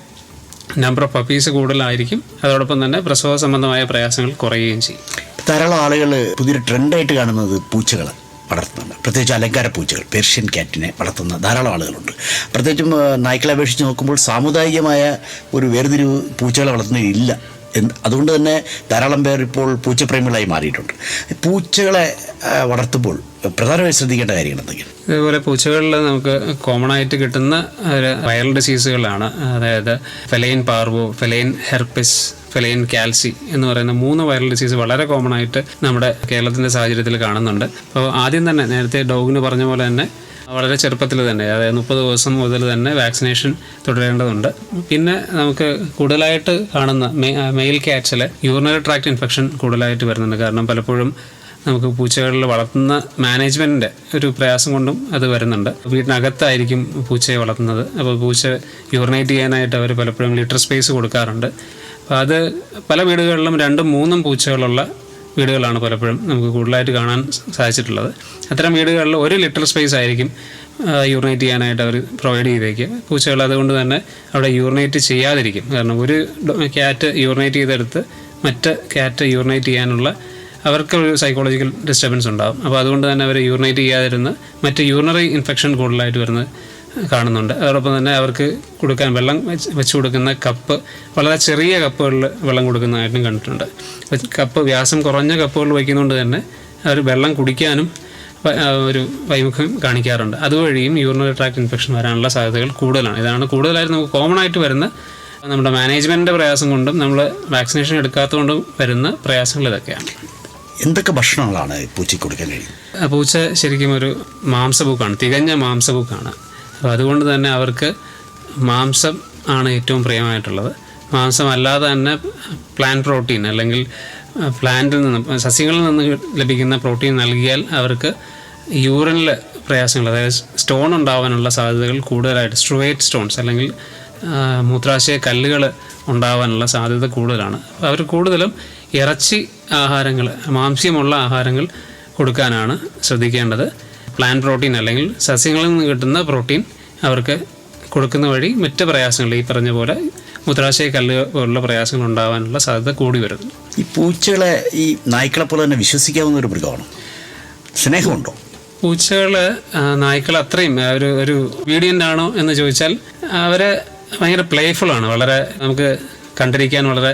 നമ്പർ ഓഫ് പപ്പീസ് കൂടുതലായിരിക്കും അതോടൊപ്പം തന്നെ പ്രസവ സംബന്ധമായ പ്രയാസങ്ങൾ കുറയുകയും ചെയ്യും. ധാരാളം ആളുകൾ പുതിയൊരു ട്രെൻഡായിട്ട് കാണുന്നത് പൂച്ചകൾ വളർത്തുന്നുണ്ട് പ്രത്യേകിച്ച് അലങ്കാര പൂച്ചകൾ പേർഷ്യൻ ക്യാറ്റിനെ വളർത്തുന്ന ധാരാളം ആളുകളുണ്ട്. പ്രത്യേകിച്ചും നായ്ക്കളെ അപേക്ഷിച്ച് നോക്കുമ്പോൾ സാമുദായികമായ ഒരു വേർതിരിവ് പൂച്ചകളെ വളർത്തുന്നതിലില്ല അതുകൊണ്ട് തന്നെ ധാരാളം പേർ ഇപ്പോൾ പൂച്ചപ്രേമികളായി മാറിയിട്ടുണ്ട്. പൂച്ചകളെ വളർത്തുമ്പോൾ പ്രധാനമായി ശ്രദ്ധിക്കേണ്ട കാര്യങ്ങൾ എന്തൊക്കെയാണ്? ഇതുപോലെ പൂച്ചകളിൽ നമുക്ക് കോമൺ ആയിട്ട് കിട്ടുന്ന വൈറൽ ഡിസീസുകളാണ് അതായത് feline parvo feline herpes feline calici എന്ന് പറയുന്ന മൂന്ന് വൈറൽ ഡിസീസ് വളരെ കോമൺ ആയിട്ട് നമ്മുടെ കേരളത്തിന്റെ സാഹചര്യത്തിൽ കാണുന്നുണ്ട്. അപ്പോൾ ആദ്യം തന്നെ നേരത്തെ ഡോഗിന് പറഞ്ഞ പോലെ തന്നെ വളരെ ചെറുപ്പത്തിൽ തന്നെ അതായത് മുപ്പത് ദിവസം മുതൽ തന്നെ വാക്സിനേഷൻ തുടരേണ്ടതുണ്ട്. പിന്നെ നമുക്ക് കൂടുതലായിട്ട് കാണുന്ന മെയിൽ ക്യാറ്റ്സിലെ യൂറിനറി ട്രാക്ട് ഇൻഫെക്ഷൻ കൂടുതലായിട്ട് വരുന്നുണ്ട്. കാരണം പലപ്പോഴും നമുക്ക് പൂച്ചകളിൽ വളർത്തുന്ന മാനേജ്മെന്റിന്റെ ഒരു പ്രയാസം കൊണ്ടും അത് വരുന്നുണ്ട്. വീട്ടിനകത്തായിരിക്കും പൂച്ചയെ വളർത്തുന്നത്. അപ്പോൾ പൂച്ച യൂറിനേറ്റ് ചെയ്യാനായിട്ട് അവർ പലപ്പോഴും ലിറ്റർ സ്പേസ് കൊടുക്കാറുണ്ട്. അപ്പോൾ അത് പല വീടുകളിലും രണ്ടും മൂന്നും പൂച്ചകളുള്ള വീടുകളാണ് പലപ്പോഴും നമുക്ക് കൂടുതലായിട്ട് കാണാൻ സാധിച്ചിട്ടുള്ളത്. അത്തരം വീടുകളിൽ ഒരു ലിറ്റർ സ്പേസ് ആയിരിക്കും യൂറിനേറ്റ് ചെയ്യാനായിട്ട് അവർ പ്രൊവൈഡ് ചെയ്തേക്കുക. പൂച്ചകൾ അതുകൊണ്ട് തന്നെ അവിടെ യൂറിനേറ്റ് ചെയ്യാതിരിക്കും. കാരണം ഒരു ക്യാറ്റ് യൂറിനേറ്റ് ചെയ്തെടുത്ത് മറ്റ് ക്യാറ്റ് യൂറിനേറ്റ് ചെയ്യാനുള്ള അവർക്ക് ഒരു സൈക്കോളജിക്കൽ ഡിസ്റ്റർബൻസ് ഉണ്ടാകും അപ്പോൾ അതുകൊണ്ട് തന്നെ അവർ യൂറിനേറ്റ് ചെയ്യാതിരുന്ന് മറ്റ് യൂറിനറി ഇൻഫെക്ഷൻ കൂടുതലായിട്ട് വരുന്നത് കാണുന്നുണ്ട്. അതോടൊപ്പം തന്നെ അവർക്ക് കൊടുക്കാൻ വെള്ളം വെച്ച് കൊടുക്കുന്ന കപ്പ് വളരെ ചെറിയ കപ്പുകളിൽ വെള്ളം കൊടുക്കുന്നതായിട്ടും കണ്ടിട്ടുണ്ട്. കപ്പ് വ്യാസം കുറഞ്ഞ കപ്പുകളിൽ വയ്ക്കുന്നതുകൊണ്ട് തന്നെ അവർ വെള്ളം കുടിക്കാനും ഒരു വൈമുഖ്യം കാണിക്കാറുണ്ട്. അതുവഴിയും യൂറിനറി ട്രാക്ട് ഇൻഫെക്ഷൻ വരാനുള്ള സാധ്യതകൾ കൂടുതലാണ്. ഇതാണ് കൂടുതലായിട്ട് നമുക്ക് കോമൺ ആയിട്ട് വരുന്ന നമ്മുടെ മാനേജ്മെന്റിന്റെ പ്രയാസം കൊണ്ടും നമ്മൾ വാക്സിനേഷൻ എടുക്കാത്തതുകൊണ്ടും വരുന്ന പ്രയാസങ്ങൾ ഇതൊക്കെയാണ്. എന്തൊക്കെ ഭക്ഷണങ്ങളാണ് പൂച്ചയ്ക്ക് കൊടുക്കാൻ കഴിയും പൂച്ച ശരിക്കും ഒരു മാംസബുക്കാണ് തികഞ്ഞ മാംസബുക്കാണ് അപ്പോൾ അതുകൊണ്ട് തന്നെ അവർക്ക് മാംസം ആണ് ഏറ്റവും പ്രിയമായിട്ടുള്ളത്. മാംസമല്ലാതെ തന്നെ പ്ലാൻ പ്രോട്ടീൻ അല്ലെങ്കിൽ പ്ലാന്റിൽ നിന്ന് സസ്യങ്ങളിൽ നിന്ന് ലഭിക്കുന്ന പ്രോട്ടീൻ നൽകിയാൽ അവർക്ക് യൂറിനിൽ പ്രയാസങ്ങൾ അതായത് സ്റ്റോൺ ഉണ്ടാവാനുള്ള സാധ്യതകൾ കൂടുതലായിട്ട് സ്ട്രുവേറ്റ് സ്റ്റോൺസ് അല്ലെങ്കിൽ മൂത്രാശയ കല്ലുകൾ ഉണ്ടാവാനുള്ള സാധ്യത കൂടുതലാണ്. അവർ കൂടുതലും ഇറച്ചി ആഹാരങ്ങൾ മാംസ്യമുള്ള ആഹാരങ്ങൾ കൊടുക്കാനാണ് ശ്രദ്ധിക്കേണ്ടത്. പ്ലാൻ പ്രോട്ടീൻ അല്ലെങ്കിൽ സസ്യങ്ങളിൽ നിന്ന് കിട്ടുന്ന പ്രോട്ടീൻ അവർക്ക് കൊടുക്കുന്ന വഴി മറ്റ് പ്രയാസങ്ങൾ ഈ പറഞ്ഞ പോലെ മുദ്രാശയ കല്ല് പോലുള്ള പ്രയാസങ്ങൾ ഉണ്ടാകാനുള്ള സാധ്യത കൂടി വരുന്നു. ഈ പൂച്ചകളെ ഈ നായ്ക്കളെ പോലെ തന്നെ വിശ്വസിക്കാവുന്ന ഒരു മൃഗമാണ്? സ്നേഹമുണ്ടോ? പൂച്ചകൾ നായ്ക്കൾ അത്രയും ഒരു ഒരു വീഡിയന്റ് ആണോ എന്ന് ചോദിച്ചാൽ അവരെ ഭയങ്കര പ്ലേഫുൾ ആണ്. വളരെ നമുക്ക് കണ്ടിരിക്കാൻ വളരെ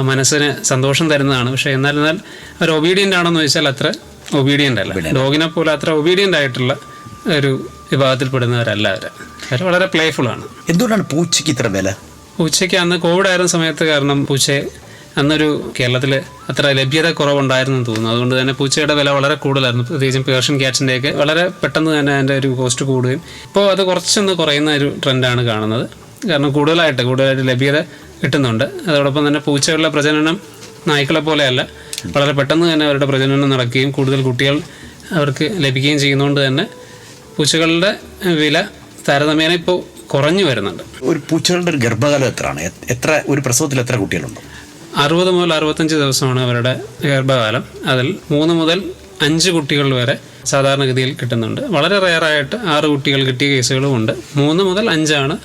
മനസ്സിന് സന്തോഷം തരുന്നതാണ്. പക്ഷേ എന്നാൽ എന്നാൽ അവർ ഒബീഡിയന്റ് ആണോ എന്ന് ചോദിച്ചാൽ അത്ര ഒബീഡിയന്റ് അല്ല. ഡോഗിനെ പോലെ അത്ര ഒബീഡിയന്റ് ആയിട്ടുള്ള ഒരു വിഭാഗത്തിൽപ്പെടുന്നവരല്ല അവർ അവർ വളരെ പ്ലേഫുൾ ആണ്. എന്തുകൊണ്ടാണ് പൂച്ചയ്ക്ക് ഇത്ര വില? പൂച്ചയ്ക്ക് അന്ന് കോവിഡ് ആയിരുന്ന സമയത്ത് കാരണം പൂച്ചയെ അന്നൊരു കേരളത്തിൽ അത്ര ലഭ്യത കുറവുണ്ടായിരുന്നു തോന്നുന്നു. അതുകൊണ്ട് തന്നെ പൂച്ചയുടെ വില വളരെ കൂടുതലായിരുന്നു. പ്രത്യേകിച്ചും പേർഷ്യൻ ക്യാറ്റ്സിന്റെയൊക്കെ വളരെ പെട്ടെന്ന് തന്നെ അതിന്റെ ഒരു കോസ്റ്റ് കൂടുകയും. ഇപ്പോൾ അത് കുറച്ചൊന്ന് കുറയുന്ന ഒരു ട്രെൻഡാണ് കാണുന്നത്. കാരണം കൂടുതലായിട്ട് കൂടുതലായിട്ട് ലഭ്യത കിട്ടുന്നുണ്ട്. അതോടൊപ്പം തന്നെ പൂച്ചകളുടെ പ്രജനനം നായ്ക്കളെ പോലെയല്ല. വളരെ പെട്ടെന്ന് തന്നെ അവരുടെ പ്രജനനം നടക്കുകയും കൂടുതൽ കുട്ടികൾ അവർക്ക് ലഭിക്കുകയും ചെയ്യുന്നതുകൊണ്ട് തന്നെ പൂച്ചകളുടെ വില താരതമ്യേന ഇപ്പോൾ കുറഞ്ഞു വരുന്നുണ്ട്. ഒരു പൂച്ചകളുടെ ഒരു ഗർഭകാലം എത്രയാണ്? എത്ര ഒരു പ്രസവത്തിൽ എത്ര കുട്ടികളുണ്ട്? അറുപത് മുതൽ അറുപത്തഞ്ച് ദിവസമാണ് അവരുടെ ഗർഭകാലം. അതിൽ മൂന്ന് മുതൽ അഞ്ച് കുട്ടികൾ വരെ സാധാരണഗതിയിൽ കിട്ടുന്നുണ്ട്. വളരെ റയറായിട്ട് ആറ് കുട്ടികൾ കിട്ടിയ കേസുകളും ഉണ്ട് മൂന്ന് മുതൽ അഞ്ചാണ്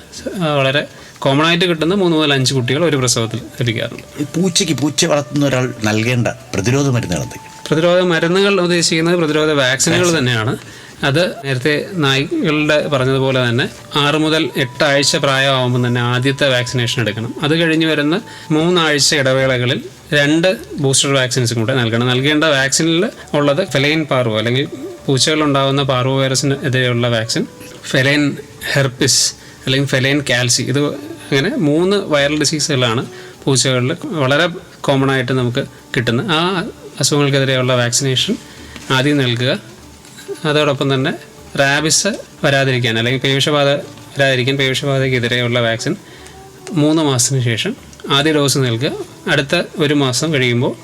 വളരെ കോമൺ ആയിട്ട് കിട്ടുന്ന മൂന്ന് മുതൽ അഞ്ച് കുട്ടികൾ ഒരു പ്രസവത്തിൽ ലഭിക്കാറുണ്ട്. പൂച്ചയ്ക്ക് പൂച്ച വളർത്തുന്ന ഒരാൾ നൽകേണ്ട പ്രതിരോധ മരുന്നുകൾ എന്തൊക്കെയാണ്? പ്രതിരോധ മരുന്നുകൾ ഉദ്ദേശിക്കുന്നത് പ്രതിരോധ വാക്സിനുകൾ തന്നെയാണ്. അത് നേരത്തെ നായ്ക്കളുടെ പറഞ്ഞതുപോലെ തന്നെ ആറ് മുതൽ എട്ട് ആഴ്ച പ്രായമാകുമ്പോൾ തന്നെ ആദ്യത്തെ വാക്സിനേഷൻ എടുക്കണം. അത് കഴിഞ്ഞ് വരുന്ന മൂന്നാഴ്ച ഇടവേളകളിൽ രണ്ട് ബൂസ്റ്റർ വാക്സിൻസും കൂടെ നൽകണം. നൽകേണ്ട വാക്സിനിൽ ഉള്ളത് ഫെലൈൻ പാർവോ അല്ലെങ്കിൽ പൂച്ചകളുണ്ടാകുന്ന പാർവോ വൈറസിനെതിരെയുള്ള വാക്സിൻ ഫെലൈൻ ഹെർപ്പിസ് അല്ലെങ്കിൽ ഫെലൈൻ കാൽസി ഇത് അങ്ങനെ മൂന്ന് വൈറൽ ഡിസീസുകളാണ് പൂച്ചകളിൽ വളരെ കോമൺ ആയിട്ട് നമുക്ക് കിട്ടുന്ന ആ അസുഖങ്ങൾക്കെതിരെയുള്ള വാക്സിനേഷൻ ആദ്യം നൽകുക. അതോടൊപ്പം തന്നെ റാബിസ് വരാതിരിക്കാൻ അല്ലെങ്കിൽ പേവിഷബാധ വരാതിരിക്കാൻ പേവിഷബാധയ്ക്കെതിരെയുള്ള വാക്സിൻ മൂന്ന് മാസത്തിന് ശേഷം ആദ്യ ഡോസ് നൽകുക. അടുത്ത ഒരു മാസം കഴിയുമ്പോൾ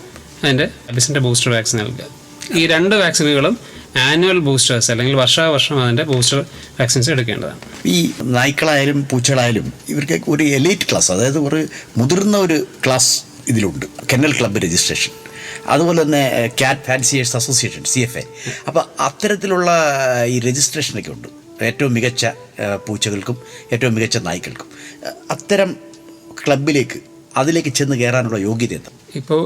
അതിന്റെ റാബിസിന്റെ ബൂസ്റ്റർ വാക്സിൻ നൽകുക. ഈ രണ്ട് വാക്സിനുകളും ആനുവൽ ബൂസ്റ്റേഴ്സ് അല്ലെങ്കിൽ വർഷാവർഷം അതിന്റെ ബൂസ്റ്റർ വാക്സിൻസ് എടുക്കേണ്ടതാണ്. ഈ നായ്ക്കളായാലും പൂച്ചകളായാലും ഇവർക്ക് ഒരു എലൈറ്റ് ക്ലാസ് അതായത് ഒരു മുതിർന്ന ഒരു ക്ലാസ് ഇതിലുണ്ട് കെന്നൽ ക്ലബ്ബ് രജിസ്ട്രേഷൻ. അതുപോലെ തന്നെ cat fanciers association C F A അപ്പോൾ അത്തരത്തിലുള്ള ഈ രജിസ്ട്രേഷനൊക്കെ ഉണ്ട്. ഏറ്റവും മികച്ച പൂച്ചകൾക്കും ഏറ്റവും മികച്ച നായ്ക്കൾക്കും. അത്തരം ക്ലബിലേക്ക് അതിലേക്ക് ചെന്ന് കയറാനുള്ള യോഗ്യത എന്താ? ഇപ്പോൾ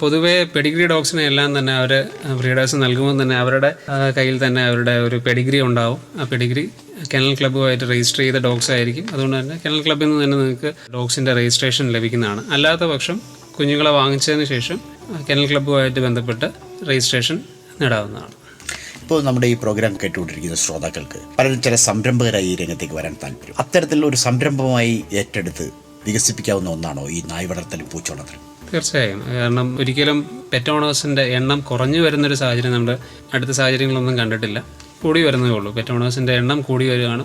പൊതുവേ പെഡിഗ്രി ഡോഗ്സിനെ എല്ലാം തന്നെ അവർ ബ്രീഡേഴ്സ് നൽകുമ്പോൾ തന്നെ അവരുടെ കയ്യിൽ തന്നെ അവരുടെ ഒരു പെഡിഗ്രി ഉണ്ടാവും. ആ പെഡിഗ്രി കെനൽ ക്ലബ്ബുമായിട്ട് രജിസ്റ്റർ ചെയ്ത ഡോഗ്സ് ആയിരിക്കും. അതുകൊണ്ട് തന്നെ കെനൽ ക്ലബ്ബിൽ നിന്ന് തന്നെ നിങ്ങൾക്ക് ഡോഗ്സിന്റെ രജിസ്ട്രേഷൻ ലഭിക്കുന്നതാണ്. അല്ലാത്ത പക്ഷം കുഞ്ഞുങ്ങളെ വാങ്ങിച്ചതിന് ശേഷം കെനൽ ക്ലബ്ബുമായിട്ട് ബന്ധപ്പെട്ട് രജിസ്ട്രേഷൻ നേടാവുന്നതാണ്. ഇപ്പോൾ നമ്മുടെ ഈ പ്രോഗ്രാം കേട്ടുകൊണ്ടിരിക്കുന്ന ശ്രോതാക്കൾക്ക് പലരും ചില സംരംഭകരായി ഈ രംഗത്തേക്ക് വരാൻ താല്പര്യം. അത്തരത്തിലുള്ള ഒരു സംരംഭമായി ഏറ്റെടുത്ത് വികസിപ്പിക്കാവുന്ന ഒന്നാണോ ഈ നായ് വളർത്തലും പൂച്ച വളർത്തലും തീർച്ചയായും. കാരണം ഒരിക്കലും പെറ്റ് ഓണേഴ്സിന്റെ എണ്ണം കുറഞ്ഞു വരുന്നൊരു സാഹചര്യം നമ്മൾ അടുത്ത സാഹചര്യങ്ങളൊന്നും കണ്ടിട്ടില്ല. കൂടി വരുന്നതേ ഉള്ളൂ. പെറ്റ് ഓണേഴ്സിന്റെ എണ്ണം കൂടി വരികയാണ്.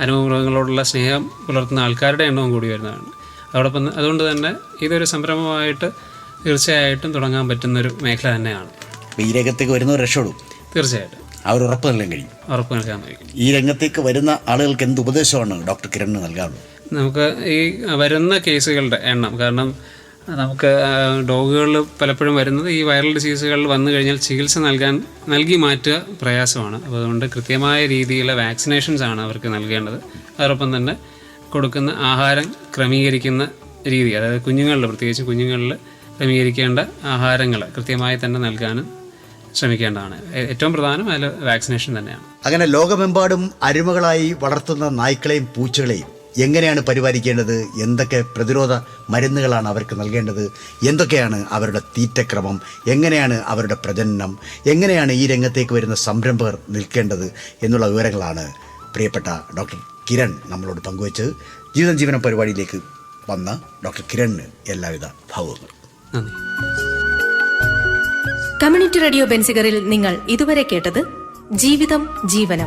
അനുഭവങ്ങളോടുള്ള സ്നേഹം പുലർത്തുന്ന ആൾക്കാരുടെ എണ്ണവും കൂടി വരുന്നതാണ്. അതോടൊപ്പം അതുകൊണ്ട് തന്നെ ഇതൊരു സംരംഭമായിട്ട് തീർച്ചയായിട്ടും തുടങ്ങാൻ പറ്റുന്നൊരു മേഖല തന്നെയാണ്. ഈ രംഗത്തേക്ക് വരുന്നവർ രക്ഷപ്പെടും. തീർച്ചയായിട്ടും. അവർ ഉറപ്പ് നൽകാൻ കഴിയും. ഉറപ്പ് നൽകാൻ കഴിയും. ഈ രംഗത്തേക്ക് വരുന്ന ആളുകൾക്ക് എന്ത് ഉപദേശമാണ് ഡോക്ടർ കിരൺ നൽകാറുള്ളത്? നമുക്ക് ഈ വരുന്ന കേസുകളുടെ എണ്ണം. കാരണം നമുക്ക് ഡോഗുകളിൽ പലപ്പോഴും വരുന്നത് ഈ വൈറൽ ഡിസീസുകളിൽ വന്നു കഴിഞ്ഞാൽ ചികിത്സ നൽകാൻ നൽകി മാറ്റുക പ്രയാസമാണ്. അതുകൊണ്ട് കൃത്യമായ രീതിയിലുള്ള വാക്സിനേഷൻസ് ആണ് അവർക്ക് നൽകേണ്ടത്. അതോടൊപ്പം തന്നെ കൊടുക്കുന്ന ആഹാരം ക്രമീകരിക്കുന്ന രീതി അതായത് കുഞ്ഞുങ്ങളിൽ പ്രത്യേകിച്ച് കുഞ്ഞുങ്ങളിൽ ക്രമീകരിക്കേണ്ട ആഹാരങ്ങൾ കൃത്യമായി തന്നെ നൽകാനും ശ്രമിക്കേണ്ടതാണ്. ഏറ്റവും പ്രധാനം അതിൽ വാക്സിനേഷൻ തന്നെയാണ്. അങ്ങനെ ലോകമെമ്പാടും അരുമകളായി വളർത്തുന്ന നായ്ക്കളെയും പൂച്ചകളെയും എങ്ങനെയാണ് പരിപാലിക്കേണ്ടത്? എന്തൊക്കെ പ്രതിരോധ മരുന്നുകളാണ് അവർക്ക് നൽകേണ്ടത്? എന്തൊക്കെയാണ് അവരുടെ തീറ്റക്രമം? എങ്ങനെയാണ് അവരുടെ പ്രജനനം? എങ്ങനെയാണ് ഈ രംഗത്തേക്ക് വരുന്ന സംരംഭകർ നിൽക്കേണ്ടത്? എന്നുള്ള വിവരങ്ങളാണ് പ്രിയപ്പെട്ട ഡോക്ടർ കിരൺ നമ്മളോട് പങ്കുവച്ചത് ജീവിതം ജീവനം പരിപാടിയിലേക്ക് വന്ന ഡോക്ടർ കിരണിന് എല്ലാവിധ ഭാവങ്ങളും നന്ദി. കമ്മ്യൂണിറ്റി റേഡിയോ ബെൻസിഗറിൽ നിങ്ങൾ ഇതുവരെ കേട്ടത് ജീവിതം ജീവനം.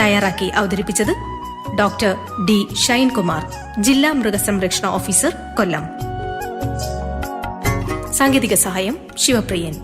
തയ്യാറാക്കി അവതരിപ്പിച്ചത് ഡോക്ടർ ഡി ഷൈൻകുമാർ ജില്ലാ മൃഗസംരക്ഷണ ഓഫീസർ കൊല്ലം. സാങ്കേതിക സഹായം ശിവപ്രിയൻ.